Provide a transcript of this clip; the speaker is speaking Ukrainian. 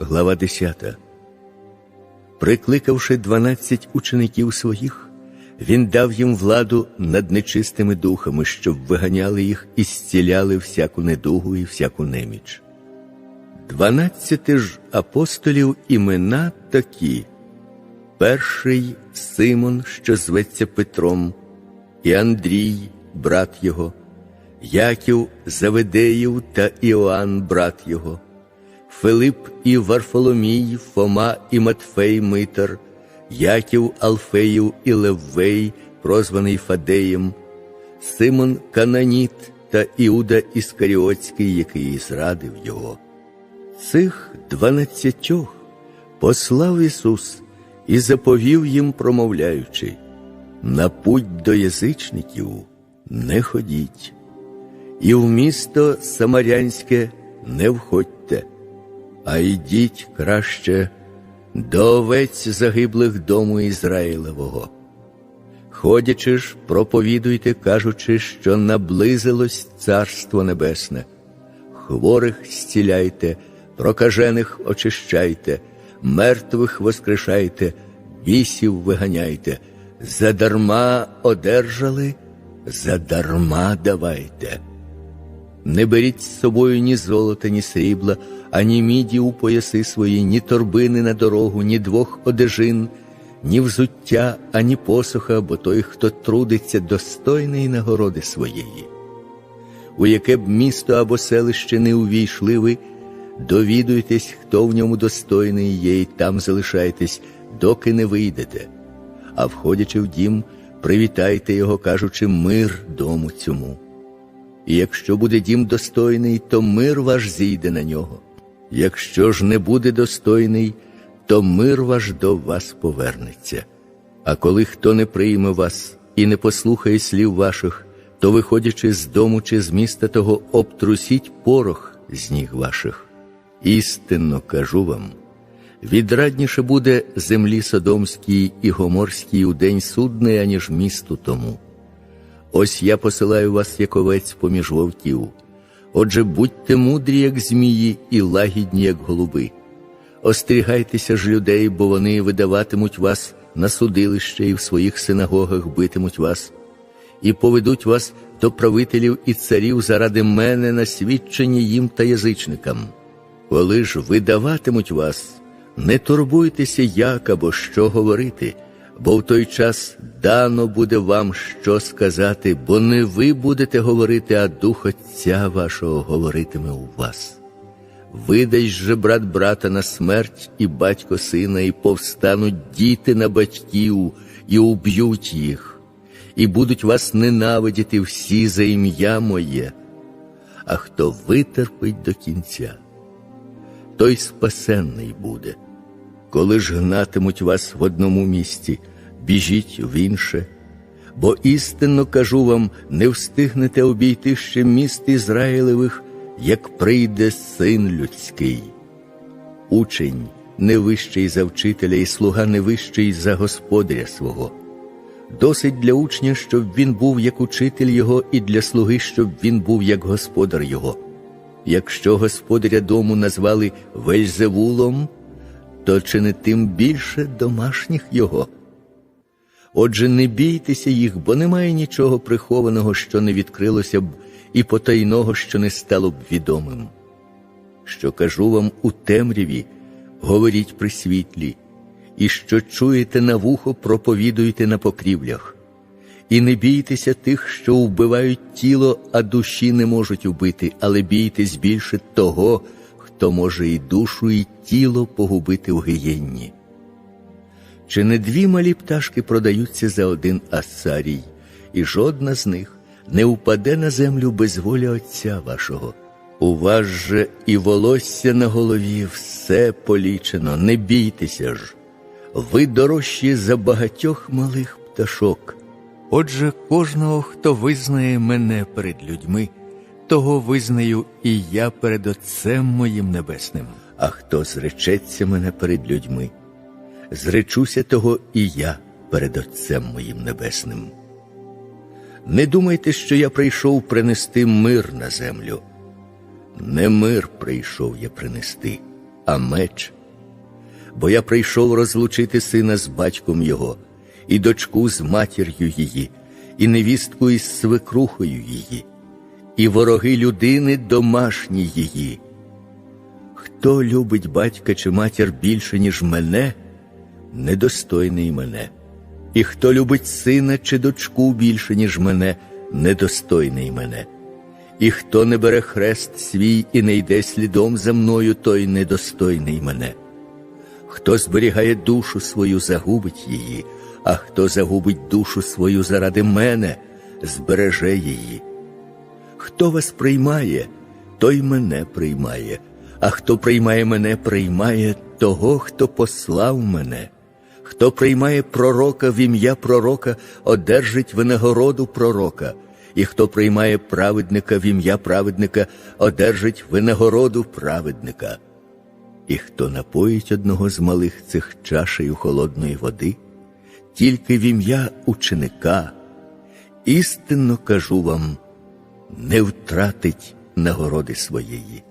глава 10. Прикликавши дванадцять учеників своїх, він дав їм владу над нечистими духами, щоб виганяли їх і зціляли всяку недугу і всяку неміч. Дванадцяти ж апостолів імена такі: перший Симон, що зветься Петром, і Андрій, брат його, Яків Заведеїв та Іоанн, брат його, Филип і Варфоломій, Фома і Матфей Митар, Яків Алфеїв і Леввей, прозваний Фадеєм, Симон Кананіт та Іуда Іскаріотський, який зрадив його. Цих дванадцятьох послав Ісус і заповів їм, промовляючи: на путь до язичників не ходіть, і в місто Самарянське не входьте, а йдіть краще до овець загиблих дому Ізраїлевого. Ходячи ж, проповідуйте, кажучи, що наблизилось Царство Небесне, хворих зціляйте, прокажених очищайте, мертвих воскрешайте, бісів виганяйте, задарма одержали, задарма давайте. Не беріть з собою ні золота, ні срібла, ані міді у пояси свої, ні торбини на дорогу, ні двох одежин, ні взуття, ані посоха, бо той, хто трудиться, достойний нагороди своєї. У яке б місто або селище не увійшли ви, довідуйтесь, хто в ньому достойний є, і там залишайтесь, доки не вийдете. А входячи в дім, привітайте його, кажучи, мир дому цьому. І якщо буде дім достойний, то мир ваш зійде на нього. Якщо ж не буде достойний, то мир ваш до вас повернеться. А коли хто не прийме вас і не послухає слів ваших, то, виходячи з дому чи з міста того, обтрусіть порох з ніг ваших. Істинно кажу вам, відрадніше буде землі Содомській і Гоморській у день судний, аніж місту тому. Ось я посилаю вас, як овець поміж вовків. Отже, будьте мудрі, як змії, і лагідні, як голуби. Остерігайтеся ж людей, бо вони видаватимуть вас на судилище і в своїх синагогах битимуть вас, і поведуть вас до правителів і царів заради мене на свідчення їм та язичникам. Коли ж видаватимуть вас, не турбуйтеся, як або що говорити бо в той час дано буде вам що сказати, бо не ви будете говорити, а Дух Отця вашого говоритиме у вас. Видай же брат брата на смерть і батько сина, і повстануть діти на батьків, і уб'ють їх, і будуть вас ненавидіти всі за ім'я моє, а хто витерпить до кінця, той спасенний буде. Коли ж гнатимуть вас в одному місці, біжіть в інше, бо істинно кажу вам, не встигнете обійти ще міст Ізраїлевих, як прийде син людський. Учень не вищий за вчителя, і слуга не вищий за господаря свого. Досить для учня, щоб він був як учитель його, і для слуги, щоб він був як господар його. Якщо господаря дому назвали Вельзевулом, то чи не тим більше домашніх його? Отже, не бійтеся їх, бо немає нічого прихованого, що не відкрилося б, і потайного, що не стало б відомим. Що кажу вам у темряві, говоріть при світлі, і що чуєте на вухо, проповідуйте на покрівлях. І не бійтеся тих, що вбивають тіло, а душі не можуть убити, але бійтесь більше того, хто може і душу, і тіло погубити в гиєнні. Чи не дві малі пташки продаються за один асарій, і жодна з них не упаде на землю без волі Отця вашого. У вас же і волосся на голові все полічено, не бійтеся ж, ви дорожчі за багатьох малих пташок. Отже, кожного, хто визнає мене перед людьми, того визнаю і я перед Отцем моїм Небесним, а хто зречеться мене перед людьми зречуся того і я перед Отцем моїм Небесним. Не думайте, що я прийшов принести мир на землю. Не мир прийшов я принести, а меч. Бо я прийшов розлучити сина з батьком його, і дочку з матір'ю її, і невістку із свекрухою її, і вороги людини домашні її. Хто любить батька чи матір більше, ніж мене, недостойний мене. І хто любить сина чи дочку більше, ніж мене, недостойний мене. І хто не бере хрест свій і не йде слідом за мною, той недостойний мене. Хто зберігає душу свою, загубить її, а хто загубить душу свою заради мене, збереже її. Хто вас приймає, той мене приймає, а хто приймає мене, приймає того, хто послав мене. Хто приймає пророка в ім'я пророка, одержить винагороду пророка, і хто приймає праведника в ім'я праведника, одержить винагороду праведника. І хто напоїть одного з малих цих чашею холодної води, тільки в ім'я ученика, істинно кажу вам, не втратить нагороди своєї.